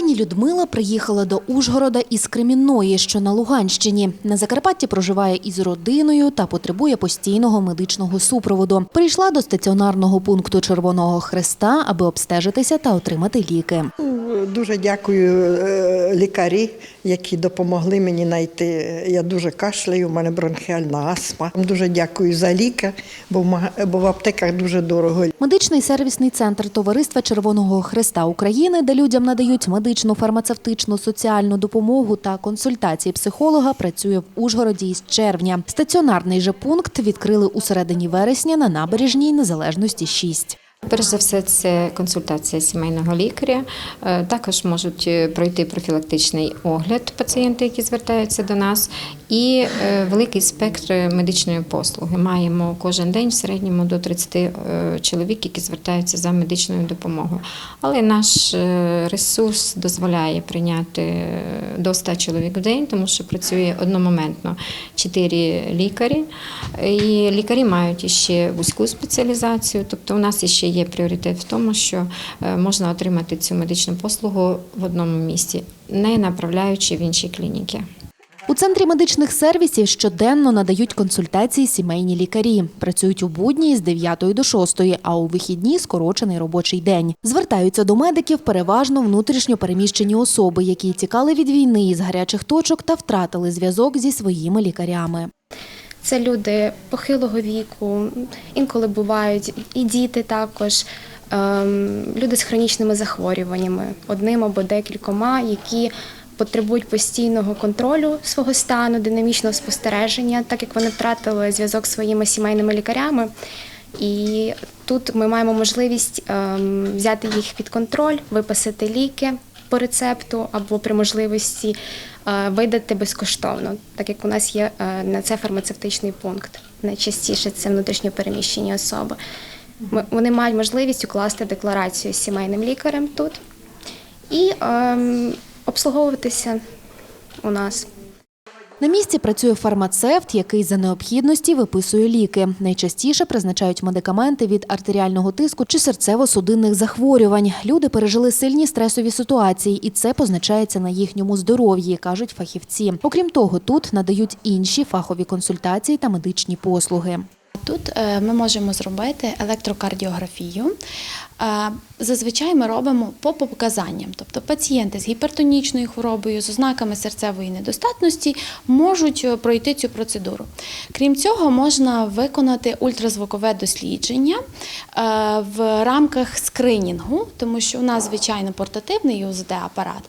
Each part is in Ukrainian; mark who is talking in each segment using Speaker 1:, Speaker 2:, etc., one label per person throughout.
Speaker 1: Пані Людмила приїхала до Ужгорода із Кремінної, що на Луганщині. На Закарпатті проживає із родиною та потребує постійного медичного супроводу. Прийшла до стаціонарного пункту Червоного Хреста, аби обстежитися та отримати ліки.
Speaker 2: Дуже дякую е, лікарі, які допомогли мені знайти. Я дуже кашляю, у мене бронхіальна астма. Дуже дякую за ліки, бо в, аптеках дуже дорого.
Speaker 1: Медичний сервісний центр Товариства Червоного Хреста України, де людям надають медичну, фармацевтичну, соціальну допомогу та консультації психолога, працює в Ужгороді із червня. Стаціонарний же пункт відкрили у середині вересня на набережній Незалежності 6.
Speaker 3: Перш за все, це консультація сімейного лікаря. Е, Також можуть е, пройти профілактичний огляд пацієнти, які звертаються до нас, і е, великий спектр медичної послуги. Маємо кожен день в середньому до 30 е, чоловік, які звертаються за медичною допомогою. Але наш ресурс дозволяє прийняти до 100 чоловік в день, тому що працює одномоментно 4 лікарі. І лікарі мають іще вузьку спеціалізацію. Тобто, у нас іще є пріоритет в тому, що е, можна отримати цю медичну послугу в одному місці, не направляючи в інші клініки.
Speaker 1: У центрі медичних сервісів щоденно надають консультації сімейні лікарі. Працюють у будні з 9 до 6, а у вихідні скорочений робочий день. Звертаються до медиків переважно внутрішньо переміщені особи, які тікали від війни із гарячих точок та втратили зв'язок зі своїми лікарями.
Speaker 4: Це люди похилого віку, інколи бувають і діти також, ем, люди з хронічними захворюваннями, одним або декількома, які потребують постійного контролю свого стану, динамічного спостереження, так як вони втратили зв'язок з своїми сімейними лікарями. І тут ми маємо можливість ем, взяти їх під контроль, виписати ліки по рецепту або при можливості е, видати безкоштовно, так як у нас є е, на це фармацевтичний пункт. Найчастіше це внутрішньопереміщені особи. Вони мають можливість укласти декларацію з сімейним лікарем тут і ем, обслуговуватися у нас.
Speaker 1: На місці працює фармацевт, який за необхідності виписує ліки. Найчастіше призначають медикаменти від артеріального тиску чи серцево-судинних захворювань. Люди пережили сильні стресові ситуації, і це позначається на їхньому здоров'ї, кажуть фахівці. Окрім того, тут надають інші фахові консультації та медичні послуги.
Speaker 5: Тут е, ми можемо зробити електрокардіографію. Е, Зазвичай ми робимо по показанням, тобто пацієнти з гіпертонічною хворобою, з ознаками серцевої недостатності можуть е, пройти цю процедуру. Крім цього, можна виконати ультразвукове дослідження в рамках скринінгу, тому що у нас звичайно портативний УЗД-апарат,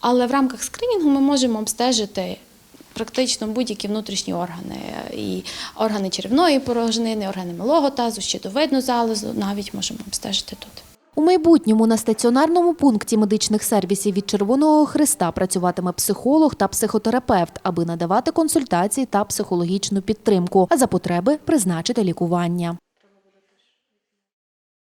Speaker 5: але в рамках скринінгу ми можемо обстежити практично будь-які внутрішні органи, і органи черевної порожнини, органи малого тазу, щитовидну залозу, навіть можемо обстежити тут.
Speaker 1: У майбутньому на стаціонарному пункті медичних сервісів від Червоного Христа працюватиме психолог та психотерапевт, аби надавати консультації та психологічну підтримку, а за потреби призначити лікування.